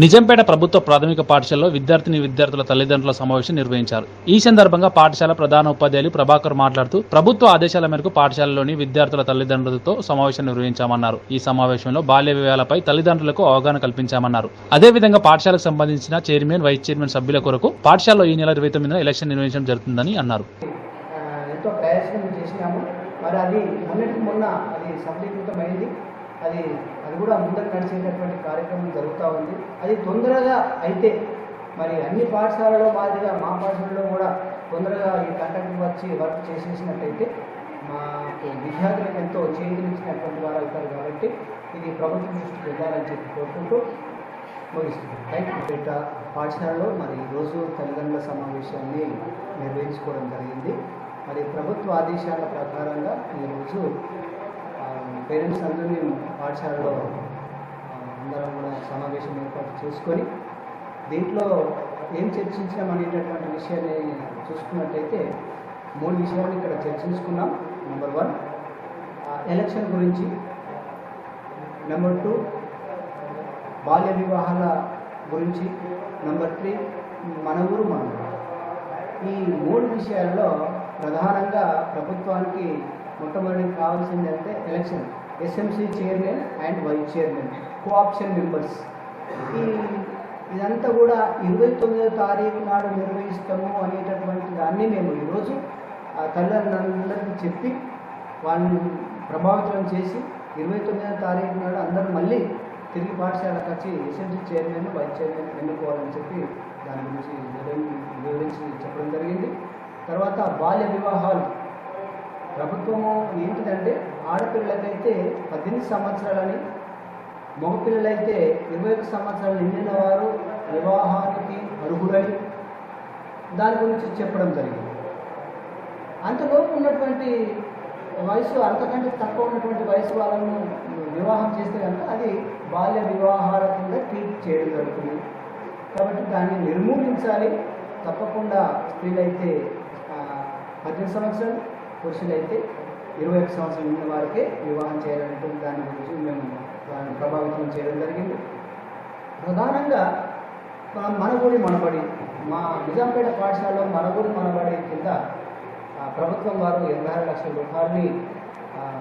నిజంపేట ప్రభుత్వ ప్రాథమిక పాఠశాలలో విద్యార్థిని విద్యార్థుల తల్లిదండ్రుల సమావేశం నిర్వహించారు. ఈ సందర్భంగా పాఠశాల ప్రధాన ఉపాధ్యాయులు ప్రభాకర్ మాట్లాడుతూ ప్రభుత్వ ఆదేశాల మేరకు పాఠశాలలోని విద్యార్థుల తల్లిదండ్రులతో సమావేశం నిర్వహించామన్నారు. ఈ సమావేశంలో బాల్య వివాహాలపై తల్లిదండ్రులకు అవగాహన కల్పించామన్నారు. అదేవిధంగా పాఠశాలకు సంబంధించిన చైర్మన్ వైస్ చైర్మన్ సభ్యుల కొరకు పాఠశాలలో ఈ నెల ఇరవై తొమ్మిదిన ఎలక్షన్ నిర్వహించడం జరుగుతుందని అన్నారు. ఎంతో ప్రయాసం చేసినాము. మరి అది మొన్నటికి మొన్న అది సఫలీకృతమైంది. అది అది కూడా ముందర నడిచేటటువంటి కార్యక్రమం జరుగుతూ ఉంది. అది తొందరగా అయితే మరి అన్ని పాఠశాలలో మాదిరిగా మా పాఠశాలలో కూడా తొందరగా ఈ కంటెంట్ వచ్చి వర్క్ చేసేసినట్టయితే మాకు విద్యార్థులకు ఎంతో చేయించినటువంటి వారు అవుతారు కాబట్టి ఇది ప్రభుత్వం దృష్టికి వెళ్ళాలని చెప్పి కోరుకుంటూ ముగిస్తుంది. థ్యాంక్ యూ పాఠశాలలో మరి ఈరోజు తల్లిదండ్రుల సమావేశాన్ని నిర్వహించుకోవడం జరిగింది. మరి ప్రభుత్వ ఆదేశాల ప్రకారంగా ఈరోజు పేరెంట్స్ అందరినీ పాఠశాలలో అందరం కూడా సమావేశం ఏర్పాటు చేసుకొని దీంట్లో ఏం చర్చించాం అనేటటువంటి విషయాన్ని చూసుకున్నట్టయితే మూడు విషయాలు ఇక్కడ చర్చించుకున్నాం. నెంబర్ వన్ ఎలక్షన్ గురించి. నెంబర్ టూ బాల్య వివాహాల గురించి. నెంబర్ త్రీ మన ఊరు మన. ఊరు. ఈ మూడు విషయాల్లో ప్రధానంగా ప్రభుత్వానికి మొట్టమొదటి కావాల్సిందంటే election SMC chairman and vice chairman co-option members ఈ ఇదంతా కూడా ఇరవై తొమ్మిదో తారీఖు నాడు నిర్వహిస్తాము అనేటటువంటి దాన్ని మేము ఈరోజు ఆ తల్లిదండ్రులందరికీ చెప్పి వాళ్ళని ప్రభావితం చేసి ఇరవై తొమ్మిదో తారీఖు నాడు అందరూ మళ్ళీ తిరిగి పాఠశాలకు వచ్చి ఎస్ఎంసీ చైర్మన్ వైస్ చైర్మన్ ఎన్నుకోవాలని చెప్పి దాని గురించి వివరించి చెప్పడం జరిగింది. తర్వాత బాల్య వివాహాలు. ప్రభుత్వము ఏంటిదంటే ఆడపిల్లలకైతే పద్దెనిమిది సంవత్సరాలని మగపిల్లలైతే ఇరవై ఒక సంవత్సరాలు నిండిన వారు వివాహానికి అర్హులని దాని గురించి చెప్పడం జరిగింది. అంతలోపు ఉన్నటువంటి వయసు అంతకంటే తక్కువ ఉన్నటువంటి వయసు వాళ్ళను వివాహం చేస్తే కనుక అది బాల్య వివాహాల కింద ట్రీట్ చేయడం జరుగుతుంది. కాబట్టి దాన్ని నిర్మూలించాలి. తప్పకుండా స్త్రీలైతే పద్దెనిమిది సంవత్సరాలు పురుషులైతే ఇరవై ఒక సంవత్సరం ఉన్న వారికే వివాహం చేయాలనేటువంటి దాని గురించి మేము దాన్ని ప్రభావితం చేయడం జరిగింది. ప్రధానంగా మన మనగుడి మనబడి మా నిజాంపేట పాఠశాలలో మనగుడి మనబడి కింద ఆ, ప్రభుత్వం వారు ఎనభై ఆరు లక్షల రూపాయలని